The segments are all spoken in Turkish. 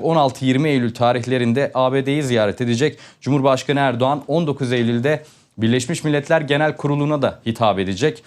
16-20 Eylül tarihlerinde ABD'yi ziyaret edecek. Cumhurbaşkanı Erdoğan 19 Eylül'de Birleşmiş Milletler Genel Kurulu'na da hitap edecek.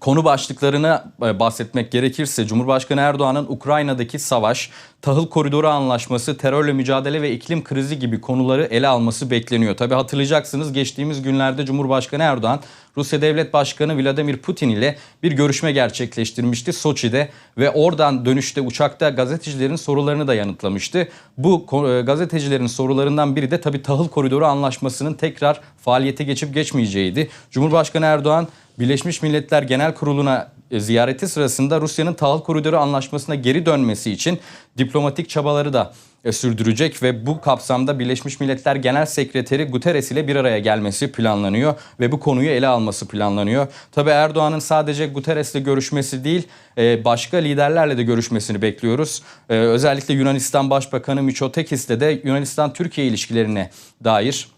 Konu başlıklarını e, bahsetmek gerekirse Cumhurbaşkanı Erdoğan'ın Ukrayna'daki savaş, tahıl koridoru anlaşması, terörle mücadele ve iklim krizi gibi konuları ele alması bekleniyor. Tabi hatırlayacaksınız geçtiğimiz günlerde Cumhurbaşkanı Erdoğan Rusya Devlet Başkanı Vladimir Putin ile bir görüşme gerçekleştirmişti Soçi'de ve oradan dönüşte uçakta gazetecilerin sorularını da yanıtlamıştı. Bu e, gazetecilerin sorularından biri de tabi tahıl koridoru anlaşmasının tekrar faaliyete geçip geçmeyeceğiydi. Cumhurbaşkanı Erdoğan Birleşmiş Milletler Genel Kurulu'na ziyareti sırasında Rusya'nın tahıl koridoru anlaşmasına geri dönmesi için diplomatik çabaları da e, sürdürecek ve bu kapsamda Birleşmiş Milletler Genel Sekreteri Guterres ile bir araya gelmesi planlanıyor ve bu konuyu ele alması planlanıyor. Tabii Erdoğan'ın sadece Guterres'le görüşmesi değil, e, başka liderlerle de görüşmesini bekliyoruz. E, Özellikle Yunanistan Başbakanı Mitsotakis'le de Yunanistan-Türkiye ilişkilerine dair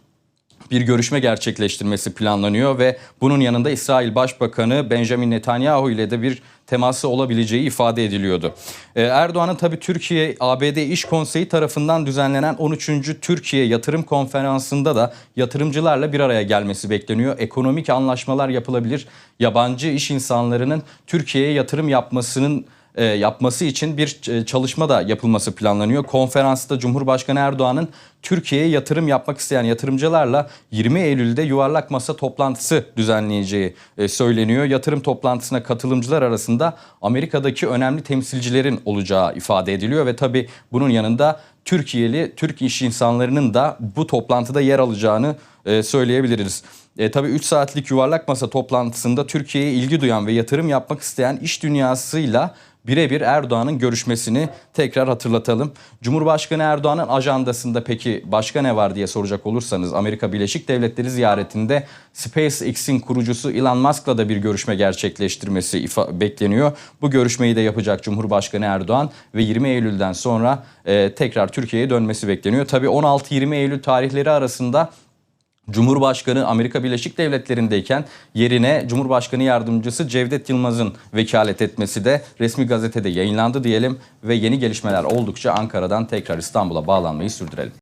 bir görüşme gerçekleştirmesi planlanıyor ve bunun yanında İsrail Başbakanı Benjamin Netanyahu ile de bir teması olabileceği ifade ediliyordu. Ee, Erdoğan'ın tabii Türkiye ABD İş Konseyi tarafından düzenlenen 13. Türkiye Yatırım Konferansı'nda da yatırımcılarla bir araya gelmesi bekleniyor. Ekonomik anlaşmalar yapılabilir. Yabancı iş insanlarının Türkiye'ye yatırım yapmasının e, yapması için bir e, çalışma da yapılması planlanıyor. Konferansta Cumhurbaşkanı Erdoğan'ın Türkiye'ye yatırım yapmak isteyen yatırımcılarla 20 Eylül'de yuvarlak masa toplantısı düzenleyeceği e, söyleniyor. Yatırım toplantısına katılımcılar arasında Amerika'daki önemli temsilcilerin olacağı ifade ediliyor ve tabii bunun yanında Türkiye'li Türk iş insanlarının da bu toplantıda yer alacağını söyleyebiliriz. E, tabii 3 saatlik yuvarlak masa toplantısında Türkiye'ye ilgi duyan ve yatırım yapmak isteyen iş dünyasıyla birebir Erdoğan'ın görüşmesini tekrar hatırlatalım. Cumhurbaşkanı Erdoğan'ın ajandasında peki başka ne var diye soracak olursanız Amerika Birleşik Devletleri ziyaretinde SpaceX'in kurucusu Elon Musk'la da bir görüşme gerçekleştirmesi bekleniyor. Bu görüşmeyi de yapacak Cumhurbaşkanı Erdoğan ve 20 Eylül'den sonra e, tekrar Türkiye'ye dönmesi bekleniyor. Tabii 16-20 Eylül tarihleri arasında Cumhurbaşkanı Amerika Birleşik Devletleri'ndeyken yerine Cumhurbaşkanı Yardımcısı Cevdet Yılmaz'ın vekalet etmesi de resmi gazetede yayınlandı diyelim ve yeni gelişmeler oldukça Ankara'dan tekrar İstanbul'a bağlanmayı sürdürelim.